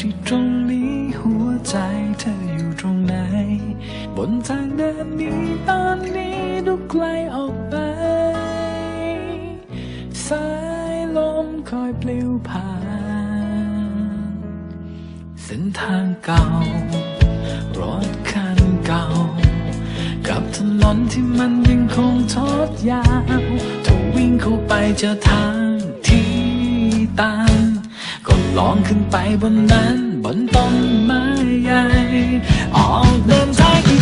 ที่ตรงนี้หัวใจเธออยู่ตรงไหน บนทางเดินนี้ตอนนี้ดูไกลออกไป สายลมคอยปลิวผ่าน เส้นทางเก่า รถคันเก่า กับถนนที่มันยังคงทอดยาวถ้าวิ่งเข้าไปเจอทางที่ตันก็ ลองขึ้นไปบนนั้นบนต้นไม้ใหญ่ ออกเดินทางอี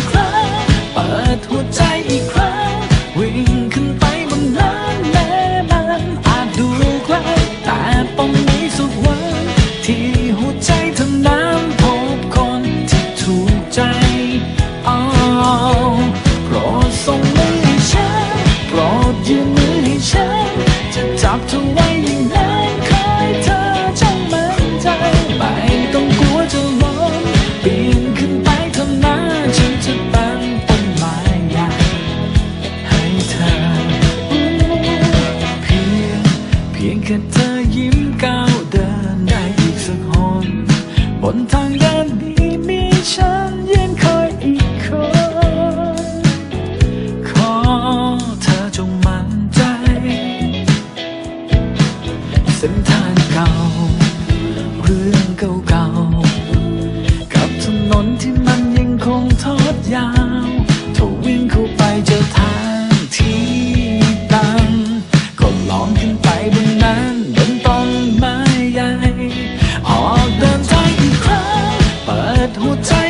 นทางเดินนี้มีฉันยืนคอยอีกคน ขอเธอจงมั่นใจ เส้นทางเก่า เรื่องเก่าๆ กับถนนที่มันยังคงทอดยาว ถ้าวิ่งเข้าไปเจอทาง 我在。